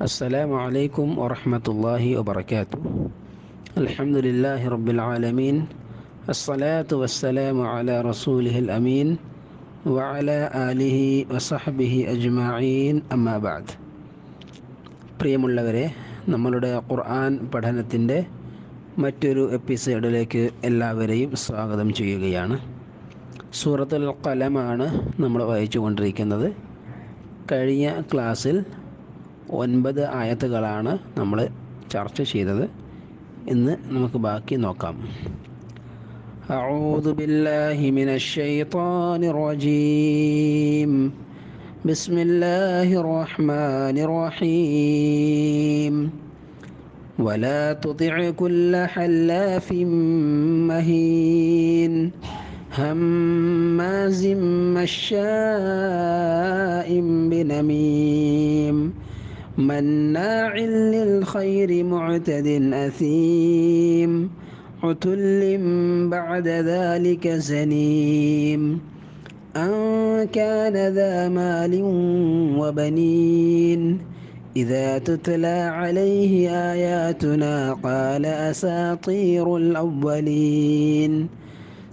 السلام عليكم ورحمة الله وبركاته الحمد لله رب العالمين الصلاة والسلام على رسوله الأمين وعلى آله وصحبه أجمعين أما بعد പ്രിയമുള്ളവരെ നമ്മളുടെ ഖുർആൻ പഠനത്തിൻ്റെ മറ്റൊരു എപ്പിസോഡിലേക്ക് എല്ലാവരെയും സ്വാഗതം ചെയ്യുകയാണ് സൂറത്തുൽ കലമാണ് നമ്മൾ വായിച്ചു കൊണ്ടിരിക്കുന്നത് കഴിഞ്ഞ ക്ലാസ്സിൽ ഒൻപത് ആയത്തുകളാണ് നമ്മൾ ചർച്ച ചെയ്തത് ഇന്ന് നമുക്ക് ബാക്കി നോക്കാം أعوذ بالله من الشيطان الرجيم بسم الله الرحمن الرحيم ولا تطع كل حلاف مهين هماز مشاء بنميم مناع للخير معتد أثيم عتل بعد ذلك زنيم أن كان ذا مال وبنين إذا تتلى عليه آياتنا قال أساطير الأولين.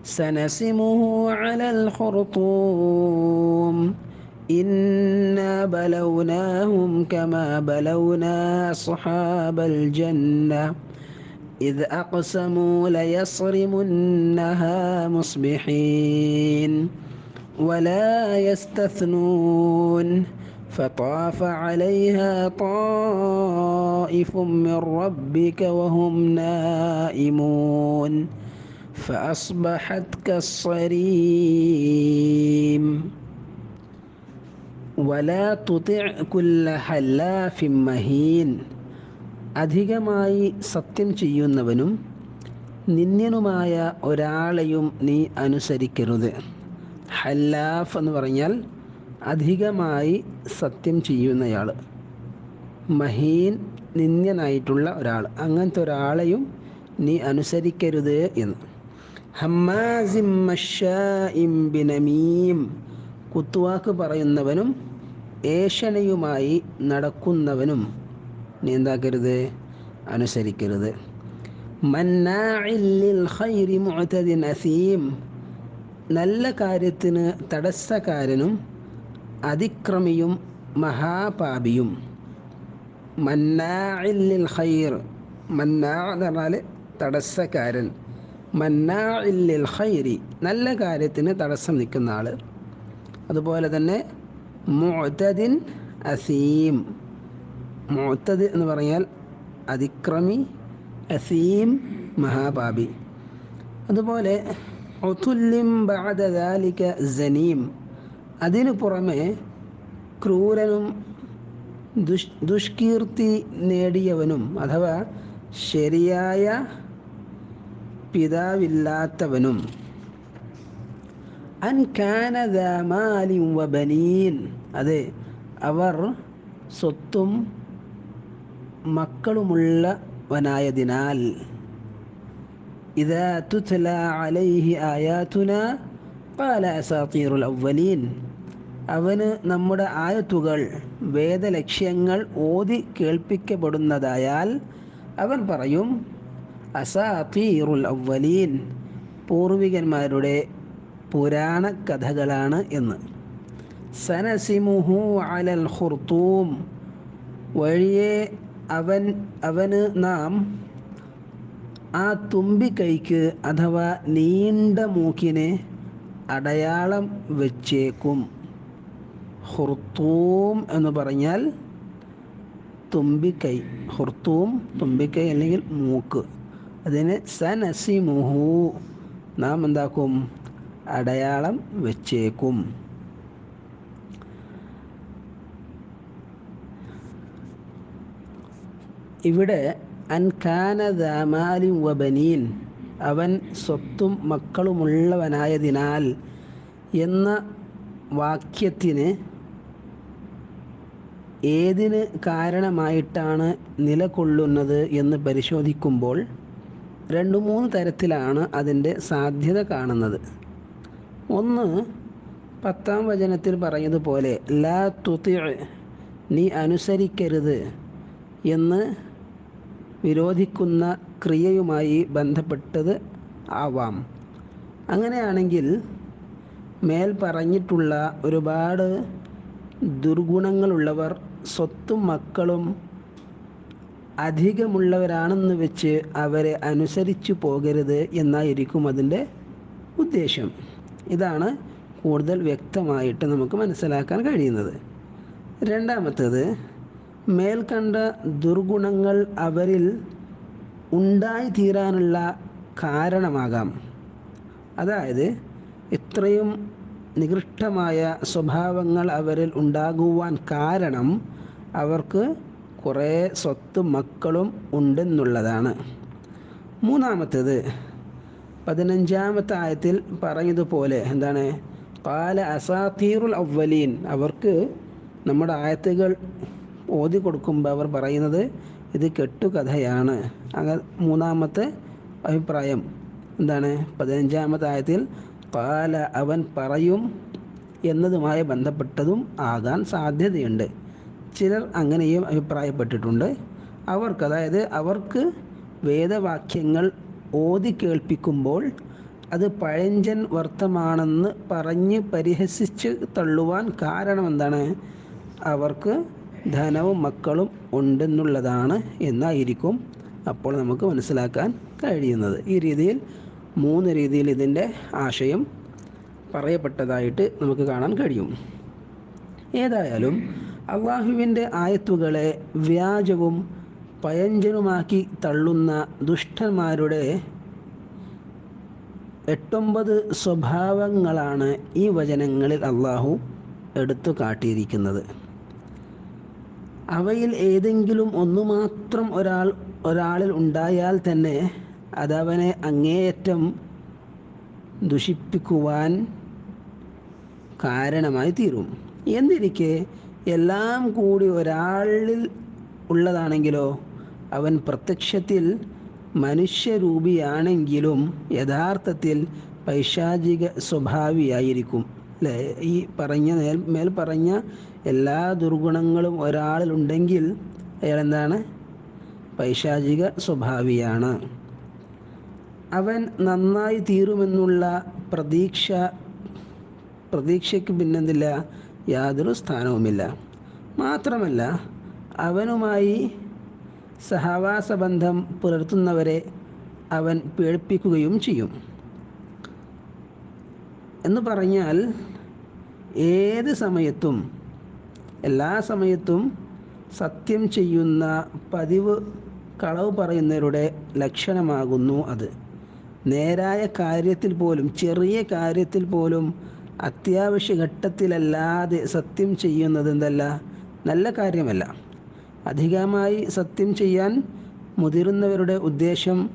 سنسمه على الخرطوم. إنا بلوناهم كما بلونا أصحاب الجنة إذ أقسموا ليصرمنها مصبحين ولا يستثنون فطاف عليها طائف من ربك وهم نائمون فأصبحت كالصريم മഹീൻ. അധികമായി സത്യം ചെയ്യുന്നവനും നിന്ദ്യനുമായ ഒരാളെയും നീ അനുസരിക്കരുത്. ഹല്ലാഫ് എന്ന് പറഞ്ഞാൽ അധികമായി സത്യം ചെയ്യുന്നയാൾ. മഹീൻ നിന്ദ്യനായിട്ടുള്ള ഒരാൾ. അങ്ങനത്തെ ഒരാളെയും നീ അനുസരിക്കരുത് എന്ന്. ഹമ്മാസിം കുത്തുവാക്ക് പറയുന്നവനും ഏഷണയുമായി നടക്കുന്നവനും നീ എന്താക്കരുത്? അനുസരിക്കരുത്. അസീം. നല്ല കാര്യത്തിന് തടസ്സക്കാരനും അതിക്രമിയും മഹാപാപിയും. മന്നാഇല്ലിൽ ഖൈർ. മന്നാ എന്ന് പറഞ്ഞാൽ തടസ്സക്കാരൻ. മന്നാഇല്ലിൽ ഖൈരി. നല്ല കാര്യത്തിന് തടസ്സം നിൽക്കുന്ന ആൾ അതുപോലെ തന്നെ മുഅ്തദിൻ അസീം. മുഅ്തദ് എന്ന് പറഞ്ഞാൽ അതിക്രമി അസീം മഹാപാപി. അതുപോലെ ഒത്തുല്യം ബാദാലിക ജനീം അതിനു പുറമെ ക്രൂരനും ദുഷ് ദുഷ്കീർത്തി നേടിയവനും അഥവാ ശരിയായ പിതാവില്ലാത്തവനും അതെ അവർ സ്വത്തും മക്കളുമുള്ളവനായതിനാൽ അലൈഹി അവലീൻ അവന് നമ്മുടെ ആയത്തുകൾ വേദലക്ഷ്യങ്ങൾ ഓതി കേൾപ്പിക്കപ്പെടുന്നതായാൽ അവൻ പറയും അസാത്തീറുൽ അവലീൻ പൂർവികന്മാരുടെ പുരാണ കഥകളാണ് എന്ന്. സനസിമുഹു അലൽ ഖുർത്തൂം. വഴിയെ അവൻ അവന് നാം ആ തുമ്പിക്കൈക്ക് അഥവാ നീണ്ട മൂക്കിനെ അടയാളം വെച്ചേക്കും. ഹുർത്തൂം എന്ന് പറഞ്ഞാൽ തുമ്പിക്കൈ ഹുർത്തൂം തുമ്പിക്കൈ അല്ലെങ്കിൽ മൂക്ക്. അതിന് സനസിമുഹു. നാം എന്താക്കും? അടയാളം വെച്ചേക്കും. ഇവിടെ അൻകാനദാമാലി വബനീൻ അവൻ സ്വത്തും മക്കളുമുള്ളവനായതിനാൽ എന്ന വാക്യത്തിന് ഏതിന് കാരണമായിട്ടാണ് നിലകൊള്ളുന്നത് എന്ന് പരിശോധിക്കുമ്പോൾ രണ്ട് മൂന്ന് തരത്തിലാണ് അതിന്റെ സാധ്യത കാണുന്നത്. ഒന്ന് പത്താം വചനത്തിൽ പറഞ്ഞതുപോലെ ലാ തുതി നീ അനുസരിക്കരുത് എന്ന് വിരോധിക്കുന്ന ക്രിയയുമായി ബന്ധപ്പെട്ടത് ആവാം. അങ്ങനെയാണെങ്കിൽ മേൽ പറഞ്ഞിട്ടുള്ള ഒരുപാട് ദുർഗുണങ്ങളുള്ളവർ സ്വത്തും മക്കളും അധികമുള്ളവരാണെന്ന് വെച്ച് അവരെ അനുസരിച്ചു പോകരുത് എന്നായിരിക്കും അതിന്റെ ഉദ്ദേശം. ഇതാണ് കൂടുതൽ വ്യക്തമായിട്ട് നമുക്ക് മനസ്സിലാക്കാൻ കഴിയുന്നത്. രണ്ടാമത്തേത് മേൽക്കണ്ട ദുർഗുണങ്ങൾ അവരിൽ ഉണ്ടായിത്തീരാനുള്ള കാരണമാകാം. അതായത് ഇത്രയും നികൃഷ്ടമായ സ്വഭാവങ്ങൾ അവരിൽ ഉണ്ടാകുവാൻ കാരണം അവർക്ക് കുറേ സ്വത്ത് മക്കളും ഉണ്ടെന്നുള്ളതാണ്. മൂന്നാമത്തേത് പതിനഞ്ചാമത്തെ ആയത്തിൽ പറഞ്ഞതുപോലെ എന്താണ്? പാല അസാത്തീറുൽ അവലീൻ അവർക്ക് നമ്മുടെ ആയത്തുകൾ ഓതി കൊടുക്കുമ്പോൾ അവർ പറയുന്നത് ഇത് കെട്ടുകഥയാണ്. അങ്ങ മൂന്നാമത്തെ അഭിപ്രായം എന്താണ്? പതിനഞ്ചാമത്തെ ആയത്തിൽ പാല അവൻ പറയും എന്നതുമായി ബന്ധപ്പെട്ടതും ആകാൻ സാധ്യതയുണ്ട്. ചിലർ അങ്ങനെയും അഭിപ്രായപ്പെട്ടിട്ടുണ്ട്. അവർക്ക് അതായത് അവർക്ക് വേദവാക്യങ്ങൾ ഓതി കേൾപ്പിക്കുമ്പോൾ അത് പഴഞ്ചൻ വർത്തമാണെന്ന് പറഞ്ഞ് പരിഹസിച്ച് തള്ളുവാൻ കാരണം എന്താണ് അവർക്ക് ധനവും മക്കളും ഉണ്ടെന്നുള്ളതാണ് എന്നായിരിക്കും അപ്പോൾ നമുക്ക് മനസ്സിലാക്കാൻ കഴിയുന്നത്. ഈ രീതിയിൽ മൂന്ന് രീതിയിൽ ഇതിന്റെ ആശയം പറയപ്പെട്ടതായിട്ട് നമുക്ക് കാണാൻ കഴിയും. ഏതായാലും അള്ളാഹുവിന്റെ ആയത്തുകളെ വ്യാജവും പയഞ്ചനുമാക്കി തള്ളുന്ന ദുഷ്ടന്മാരുടെ എട്ടൊമ്പത് സ്വഭാവങ്ങളാണ് ഈ വചനങ്ങളിൽ അള്ളാഹു എടുത്തു കാട്ടിയിരിക്കുന്നത്. അവയിൽ ഏതെങ്കിലും ഒന്നു മാത്രം ഒരാൾ ഒരാളിൽ ഉണ്ടായാൽ തന്നെ അതവനെ അങ്ങേയറ്റം ദുഷിപ്പിക്കുവാൻ കാരണമായി തീരും. എന്നിരിക്കെ എല്ലാം കൂടി ഒരാളിൽ ഉള്ളതാണെങ്കിലോ അവൻ പ്രത്യക്ഷത്തിൽ മനുഷ്യരൂപിയാണെങ്കിലും യഥാർത്ഥത്തിൽ പൈശാചിക സ്വഭാവിയായിരിക്കും. അല്ലേ ഈ പറഞ്ഞ മേൽ മേൽ പറഞ്ഞ എല്ലാ ദുർഗുണങ്ങളും ഒരാളിലുണ്ടെങ്കിൽ അയാൾ എന്താണ്? പൈശാചിക സ്വഭാവിയാണ്. അവൻ നന്നായി തീരുമെന്നുള്ള പ്രതീക്ഷ പ്രതീക്ഷയ്ക്ക് പിന്നെന്തില്ല? യാതൊരു സ്ഥാനവുമില്ല. മാത്രമല്ല അവനുമായി സഹവാസ ബന്ധം പുലർത്തുന്നവരെ അവൻ പേടിപ്പിക്കുകയും ചെയ്യും. എന്ന് പറഞ്ഞാൽ ഏത് സമയത്തും എല്ലാ സമയത്തും സത്യം ചെയ്യുന്ന പതിവ് കളവ് പറയുന്നവരുടെ ലക്ഷണമാകുന്നു അത്. നേരായ കാര്യത്തിൽ പോലും ചെറിയ കാര്യത്തിൽ പോലും അത്യാവശ്യ ഘട്ടത്തിലല്ലാതെ സത്യം ചെയ്യുന്നത് എന്തല്ല? നല്ല കാര്യമല്ല. അധികമായി സത്യം ചെയ്യാൻ മുതിരുന്നവരുടെ ഉദ്ദേശം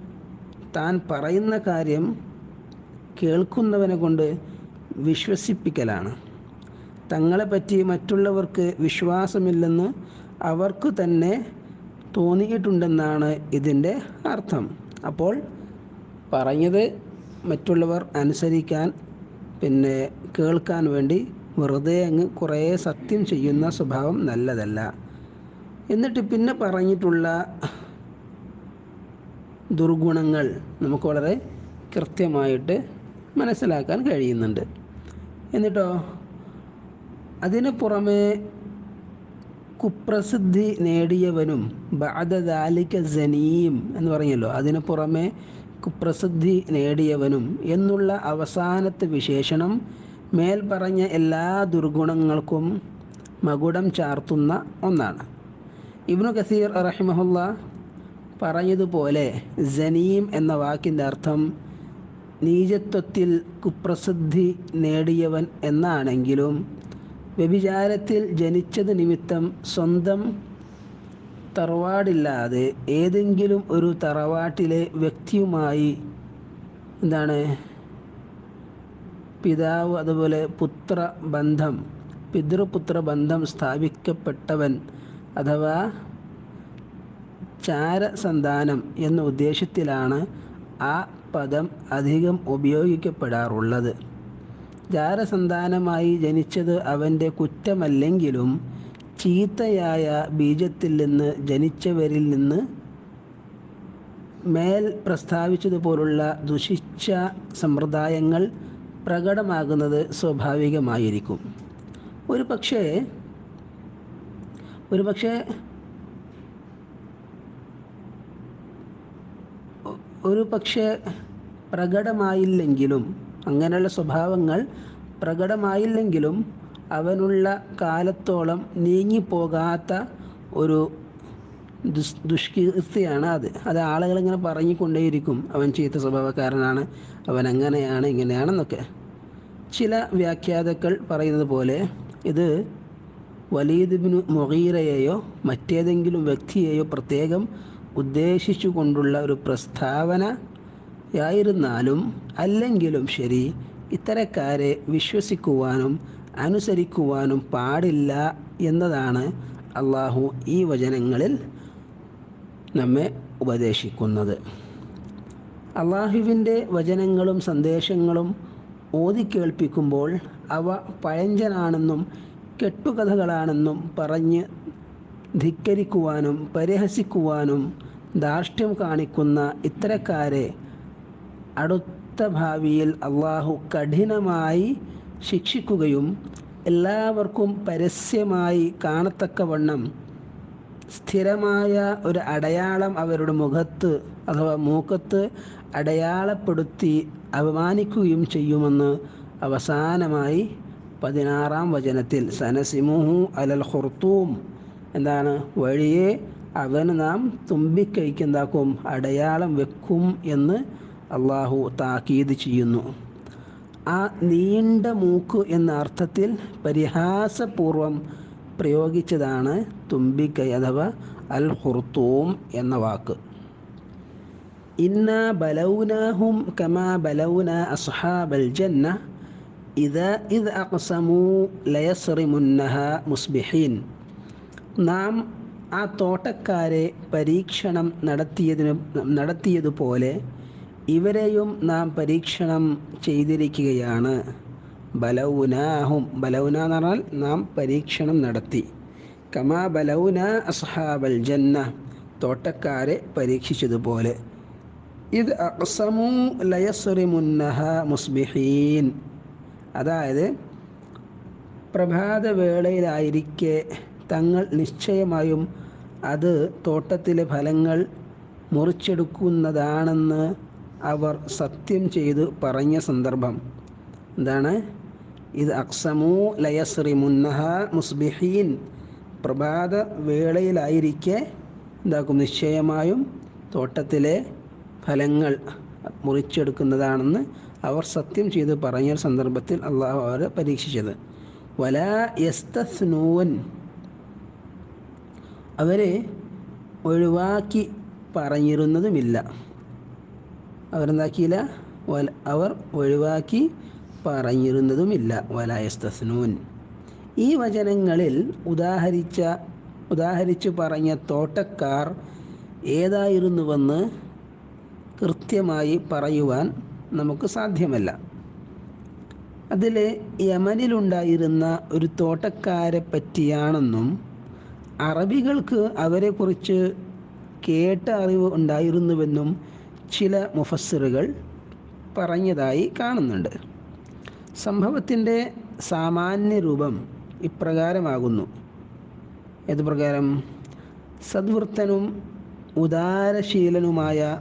താൻ പറയുന്ന കാര്യം കേൾക്കുന്നവനെ കൊണ്ട് വിശ്വസിപ്പിക്കലാണ്. തങ്ങളെപ്പറ്റി മറ്റുള്ളവർക്ക് വിശ്വാസമില്ലെന്ന് അവർക്ക് തന്നെ തോന്നിയിട്ടുണ്ടെന്നാണ് ഇതിന്റെ അർത്ഥം. അപ്പോൾ പറഞ്ഞത് മറ്റുള്ളവർ അനുസരിക്കാൻ പിന്നെ കേൾക്കാൻ വേണ്ടി വെറുതെ അങ്ങ് കുറേ സത്യം ചെയ്യുന്ന സ്വഭാവം നല്ലതല്ല. എന്നിട്ട് പിന്നെ പറഞ്ഞിട്ടുള്ള ദുർഗുണങ്ങൾ നമുക്ക് വളരെ കൃത്യമായിട്ട് മനസ്സിലാക്കാൻ കഴിയുന്നുണ്ട്. എന്നിട്ടോ? അതിന് പുറമെ കുപ്രസിദ്ധി നേടിയവനും ബാദദാലിക ജനീം എന്ന് പറഞ്ഞല്ലോ. അതിന് പുറമെ കുപ്രസിദ്ധി നേടിയവനും എന്നുള്ള അവസാനത്തെ വിശേഷണം മേൽ പറഞ്ഞ എല്ലാ ദുർഗുണങ്ങൾക്കും മകുടം ചാർത്തുന്ന ഒന്നാണ്. ഇബ്നു കസീർ റഹിമഹുല്ല പറഞ്ഞതുപോലെ ജനീം എന്ന വാക്കിന്റെ അർത്ഥം നീചത്വത്തിൽ കുപ്രസിദ്ധി നേടിയവൻ എന്നാണെങ്കിലും വ്യഭിചാരത്തിൽ ജനിച്ചത് നിമിത്തം സ്വന്തം തറവാടില്ലാതെ ഏതെങ്കിലും ഒരു തറവാട്ടിലെ വ്യക്തിയുമായി എന്താണ് പിതാവ് അതുപോലെ പുത്ര ബന്ധം പിതൃപുത്ര ബന്ധം സ്ഥാപിക്കപ്പെട്ടവൻ അഥവാ ചാരസന്താനം എന്ന ഉദ്ദേശത്തിലാണ് ആ പദം അധികം ഉപയോഗിക്കപ്പെടാറുള്ളത്. ചാരസന്താനമായി ജനിച്ചത് അവന്റെ കുറ്റമല്ലെങ്കിലും ചീത്തയായ ബീജത്തിൽ നിന്ന് ജനിച്ചവരിൽ നിന്ന് മേൽ പ്രസ്താവിച്ചതുപോലുള്ള ദുഷിച്ച സമ്പ്രദായങ്ങൾ പ്രകടമാകുന്നത് സ്വാഭാവികമായിരിക്കും. ഒരു പക്ഷേ ഒരു പക്ഷേ ഒരു പക്ഷേ പ്രകടമായില്ലെങ്കിലും അങ്ങനെയുള്ള സ്വഭാവങ്ങൾ പ്രകടമായില്ലെങ്കിലും അവനുള്ള കാലത്തോളം നീങ്ങിപ്പോകാത്ത ഒരു ദുഷ് ദുഷ്കീർത്തിയാണ് അത്. അത് ആളുകളിങ്ങനെ പറഞ്ഞുകൊണ്ടേയിരിക്കും. അവൻ ചീത്ത സ്വഭാവക്കാരനാണ് അവൻ അങ്ങനെയാണ് ഇങ്ങനെയാണെന്നൊക്കെ. ചില വ്യാഖ്യാതാക്കൾ പറയുന്നത് പോലെ ഇത് വലീദിബിന് മൊഹീറയെയോ മറ്റേതെങ്കിലും വ്യക്തിയെയോ പ്രത്യേകം ഉദ്ദേശിച്ചുകൊണ്ടുള്ള ഒരു പ്രസ്താവനയായിരുന്നാലും അല്ലെങ്കിലും ശരി ഇത്തരക്കാരെ വിശ്വസിക്കുവാനും അനുസരിക്കുവാനും പാടില്ല എന്നതാണ് അള്ളാഹു ഈ വചനങ്ങളിൽ നമ്മെ ഉപദേശിക്കുന്നത്. അള്ളാഹുവിന്റെ വചനങ്ങളും സന്ദേശങ്ങളും ഓതിക്കേൾപ്പിക്കുമ്പോൾ അവ പഴഞ്ചനാണെന്നും കെട്ടുകഥകളാണെന്നും പറഞ്ഞ് ധിക്കരിക്കുവാനും പരിഹസിക്കുവാനും ധാർഷ്ട്യം കാണിക്കുന്ന ഇത്തരക്കാരെ അടുത്ത ഭാവിയിൽ അള്ളാഹു കഠിനമായി ശിക്ഷിക്കുകയും എല്ലാവർക്കും പരസ്യമായി കാണത്തക്കവണ്ണം സ്ഥിരമായ ഒരു അടയാളം അവരുടെ മുഖത്ത് അഥവാ മൂക്കത്ത് അടയാളപ്പെടുത്തി അപമാനിക്കുകയും ചെയ്യുമെന്ന് അവസാനമായി പതിനാറാം വചനത്തിൽ സനസിമുഹു അലൽ ഹുർത്തൂം എന്താണ്? വഴിയെ അവന് നാം തുമ്പിക്കൈക്കെന്താക്കും? അടയാളം വെക്കും എന്ന് അള്ളാഹു താക്കീത് ചെയ്യുന്നു. ആ നീണ്ട മൂക്ക് എന്ന അർത്ഥത്തിൽ പരിഹാസപൂർവം പ്രയോഗിച്ചതാണ് തുമ്പിക്കൈ അഥവാ അൽ ഹുർത്തൂം എന്ന വാക്ക്. ഇന്ന ബലൗനാഹും കമാ ബലൗന അസ്ഹാബൽ ജന്ന ഇത അക്സമു ലയസ്റിമുന്നഹ മുസ്ബിഹീൻ. നാം ആ തോട്ടക്കാരെ പരീക്ഷണം നടത്തിയതിനു നടത്തിയതുപോലെ ഇവരെയും നാം പരീക്ഷണം ചെയ്തിരിക്കുകയാണ്. ബലൗനാഹും ബലൗന എന്ന് പറഞ്ഞാൽ നാം പരീക്ഷണം നടത്തി. കമാ ബലൗന അസ്ഹാബൽ ജന്ന തോട്ടക്കാരെ പരീക്ഷിച്ചതുപോലെ. ഇത് അക്സമു ലയസുറിമുന്നഹ മുസ്ബിഹീൻ. അതായത് പ്രഭാതവേളയിലായിരിക്കെ തങ്ങൾ നിശ്ചയമായും അത് തോട്ടത്തിലെ ഫലങ്ങൾ മുറിച്ചെടുക്കുന്നതാണെന്ന് അവർ സത്യം ചെയ്തു പറഞ്ഞ സന്ദർഭം. എന്താണ്? ഇത് അക്സമു ലയസ്രി മുന്നഹ മുസ്ബിഹീൻ. പ്രഭാത വേളയിലായിരിക്കെ എന്താക്കും? നിശ്ചയമായും തോട്ടത്തിലെ ഫലങ്ങൾ മുറിച്ചെടുക്കുന്നതാണെന്ന് അവർ സത്യം ചെയ്ത് പറഞ്ഞ സന്ദർഭത്തിൽ അള്ളാഹു അവരെ പരീക്ഷിച്ചത്. വലാ യസ്തസ്നൂൻ. അവരെ ഒഴിവാക്കി പറഞ്ഞിരുന്നതുമില്ല. അവരെന്താക്കിയില്ല? അവർ ഒഴിവാക്കി പറഞ്ഞിരുന്നതുമില്ല. വലായസ്തസ്നൂൻ ഈ വചനങ്ങളിൽ ഉദാഹരിച്ച ഉദാഹരിച്ചു പറഞ്ഞ തോട്ടക്കാർ ഏതായിരുന്നുവെന്ന് കൃത്യമായി പറയുവാൻ നമുക്ക് സാധ്യമല്ല. അതിൽ യമനിലുണ്ടായിരുന്ന ഒരു തോട്ടക്കാരെ പറ്റിയാണെന്നും അറബികൾക്ക് അവരെക്കുറിച്ച് കേട്ട അറിവ് ഉണ്ടായിരുന്നുവെന്നും ചില മുഫസ്സിറുകൾ പറഞ്ഞതായി കാണുന്നുണ്ട്. സംഭവത്തിന്റെ സാമാന്യ രൂപം ഇപ്രകാരമാകുന്നു. ഏതുപ്രകാരം? സദ്വൃത്തനും ഉദാരശീലനുമായ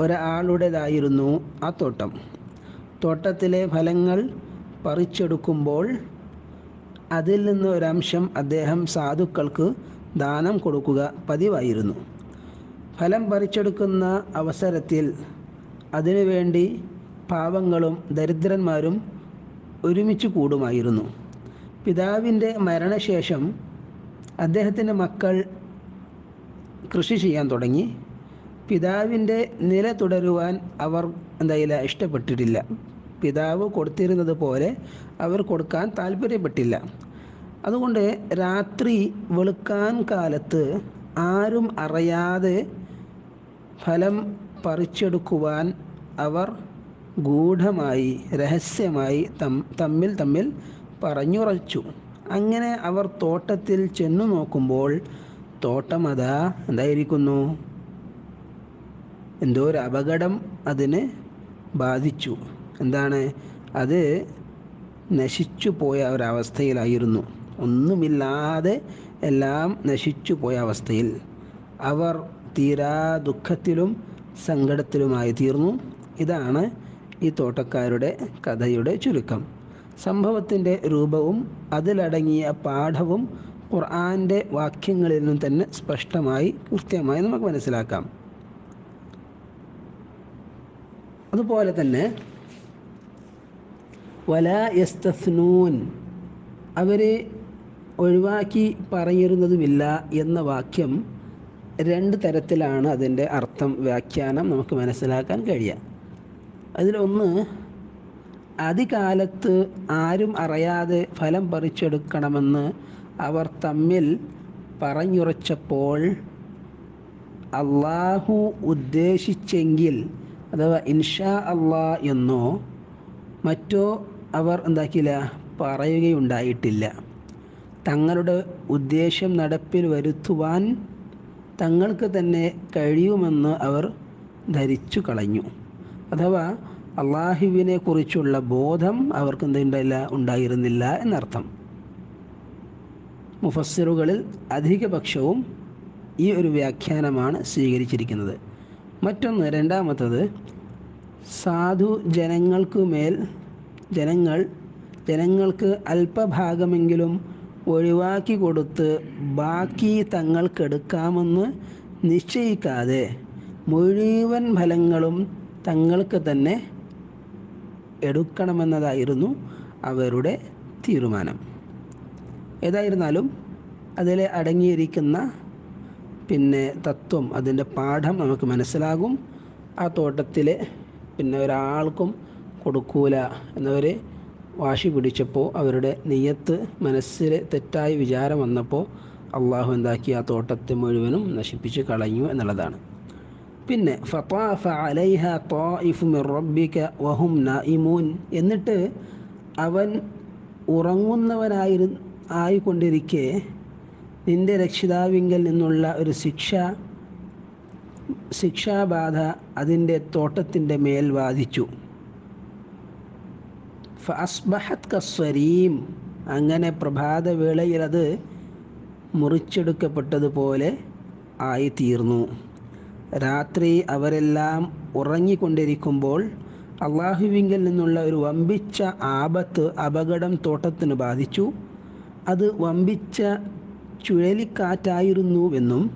ഒരാളുടേതായിരുന്നു ആ തോട്ടം. തോട്ടത്തിലെ ഫലങ്ങൾ പറിച്ചെടുക്കുമ്പോൾ അതിൽ നിന്ന് ഒരംശം അദ്ദേഹം സാധുക്കൾക്ക് ദാനം കൊടുക്കുക പതിവായിരുന്നു. ഫലം പറിച്ചെടുക്കുന്ന അവസരത്തിൽ അതിനുവേണ്ടി പാവങ്ങളും ദരിദ്രന്മാരും ഒരുമിച്ച് കൂടുമായിരുന്നു. പിതാവിന്റെ മരണശേഷം അദ്ദേഹത്തിന്റെ മക്കൾ കൃഷി ചെയ്യാൻ തുടങ്ങി. പിതാവിന്റെ നില തുടരുവാൻ അവർ എന്തായില്ല ഇഷ്ടപ്പെട്ടിട്ടില്ല. പിതാവ് കൊടുത്തിരുന്നത് പോലെ അവർ കൊടുക്കാൻ താല്പര്യപ്പെട്ടില്ല. അതുകൊണ്ട് രാത്രി വെളുക്കാൻ കാലത്ത് ആരും അറിയാതെ ഫലം പറിച്ചെടുക്കുവാൻ അവർ ഗൂഢമായി രഹസ്യമായി തമ്മിൽ തമ്മിൽ പറഞ്ഞുറച്ചു. അങ്ങനെ അവർ തോട്ടത്തിൽ ചെന്നു നോക്കുമ്പോൾ തോട്ടം അതാ എന്തായിരിക്കുന്നു? എന്തോ ഒരു അപകടം അതിന് ബാധിച്ചു. എന്താണ്? അത് നശിച്ചു പോയ ഒരവസ്ഥയിലായിരുന്നു. ഒന്നുമില്ലാതെ എല്ലാം നശിച്ചു പോയ അവസ്ഥയിൽ അവർ തീരാ ദുഃഖത്തിലും സങ്കടത്തിലുമായി തീർന്നു. ഇതാണ് ഈ തോട്ടക്കാരുടെ കഥയുടെ ചുരുക്കം. സംഭവത്തിന്റെ രൂപവും അതിലടങ്ങിയ പാഠവും ഖുർആന്റെ വാക്യങ്ങളിൽ നിന്നും തന്നെ സ്പഷ്ടമായി കൃത്യമായി നമുക്ക് മനസ്സിലാക്കാം. അതുപോലെ തന്നെ വല യസ്തസ്നൂൻ അവർ ഒഴിവാക്കി പറയരുന്നതുമില്ല എന്ന വാക്യം രണ്ട് തരത്തിലാണ് അതിന്റെ അർത്ഥം വ്യാഖ്യാനം നമുക്ക് മനസ്സിലാക്കാൻ കഴിയുക. അതിലൊന്ന് അതികാലത്ത് ആരും അറിയാതെ ഫലം പറിച്ചെടുക്കണമെന്ന് അവർ തമ്മിൽ പറഞ്ഞുറച്ചപ്പോൾ അള്ളാഹു ഉദ്ദേശിച്ചെങ്കിൽ അഥവാ ഇൻഷാ അള്ളാ എന്നോ മറ്റോ അവർ എന്താക്കിയില്ല? പറയുകയുണ്ടായിട്ടില്ല. തങ്ങളുടെ ഉദ്ദേശം നടപ്പിൽ വരുത്തുവാൻ തങ്ങൾക്ക് തന്നെ കഴിയുമെന്ന് അവർ ധരിച്ചു കളഞ്ഞു. അഥവാ അള്ളാഹുവിനെ കുറിച്ചുള്ള ബോധം അവർക്ക് എന്തുണ്ടല്ല ഉണ്ടായിരുന്നില്ല എന്നർത്ഥം. മുഫസ്സിറുകളിൽ അധികപക്ഷവും ഈ ഒരു വ്യാഖ്യാനമാണ് സ്വീകരിച്ചിരിക്കുന്നത്. മറ്റൊന്ന് രണ്ടാമത്തത് സാധു ജനങ്ങൾക്കുമേൽ ജനങ്ങൾ ജനങ്ങൾക്ക് അല്പഭാഗമെങ്കിലും ഒഴിവാക്കി കൊടുത്ത് ബാക്കി തങ്ങൾക്കെടുക്കാമെന്ന് നിശ്ചയിക്കാതെ മുഴുവൻ ഫലങ്ങളും തങ്ങൾക്ക് തന്നെ എടുക്കണമെന്നതായിരുന്നു അവരുടെ തീരുമാനം. ഏതായിരുന്നാലും അതിൽ അടങ്ങിയിരിക്കുന്ന പിന്നെ തത്വം അതിന്റെ പാഠം നമുക്ക് മനസ്സിലാകും. ആ തോട്ടത്തിൽ പിന്നെ ഒരാൾക്കും കൊടുക്കൂല എന്നവർ വാശി പിടിച്ചപ്പോൾ അവരുടെ നെയ്യത്ത് മനസ്സിൽ തെറ്റായ വിചാരം വന്നപ്പോൾ അള്ളാഹു എന്താക്കി? ആ തോട്ടത്തെ മുഴുവനും നശിപ്പിച്ച് കളഞ്ഞു എന്നുള്ളതാണ്. പിന്നെ റബ്ബിക എന്നിട്ട് അവൻ ഉറങ്ങുന്നവനായി ആയിക്കൊണ്ടിരിക്കെ നിന്റെ രക്ഷിതാവിങ്കൽ നിന്നുള്ള ഒരു ശിക്ഷ ശിക്ഷാബാധ അതിന്റെ തോട്ടത്തിന്റെ മേൽ ബാധിച്ചു ഫസ്ബഹത് കസ്വരീം അങ്ങനെ പ്രഭാതവേളയിൽ അത് മുറിച്ചെടുക്കപ്പെട്ടതുപോലെ ആയിത്തീർന്നു. രാത്രി അവരെല്ലാം ഉറങ്ങിക്കൊണ്ടിരിക്കുമ്പോൾ അള്ളാഹുവിങ്കിൽ നിന്നുള്ള ഒരു വമ്പിച്ച ആപത്ത് അപകടം തോട്ടത്തിന് ബാധിച്ചു. അത് വമ്പിച്ച ചുഴലിക്കാറ്റായിരുന്നുവെന്നും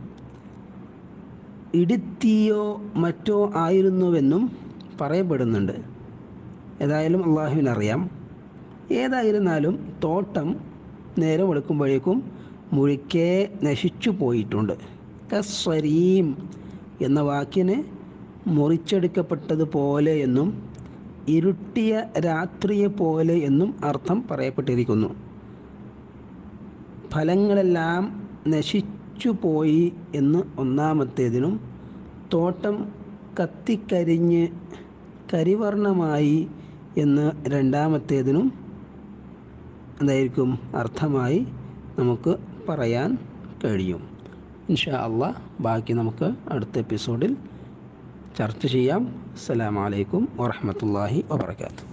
ഇടുത്തിയോ മറ്റോ ആയിരുന്നുവെന്നും പറയപ്പെടുന്നുണ്ട്. ഏതായാലും അള്ളാഹുവിനറിയാം. ഏതായിരുന്നാലും തോട്ടം നേരം വെളുക്കുമ്പോഴേക്കും മുഴുക്കെ നശിച്ചു പോയിട്ടുണ്ട്. കസ്വരീം എന്ന വാക്കിന് മുറിച്ചെടുക്കപ്പെട്ടതുപോലെ എന്നും ഇരുട്ടിയ രാത്രിയെ പോലെ എന്നും അർത്ഥം പറയപ്പെട്ടിരിക്കുന്നു. ഫലങ്ങളെല്ലാം നശിച്ചു പോയി എന്ന് ഒന്നാമത്തേതിനും തോട്ടം കത്തിക്കരിഞ്ഞ് കരിവർണമായി എന്ന് രണ്ടാമത്തേതിനും എന്തായിരിക്കും അർത്ഥമായി നമുക്ക് പറയാൻ കഴിയും. ഇൻഷാ അള്ളാ ബാക്കി നമുക്ക് അടുത്ത എപ്പിസോഡിൽ ചർച്ച ചെയ്യാം. അസ്സലാമലൈക്കും വറഹമത്തല്ലാഹി വാബർക്കാത്തു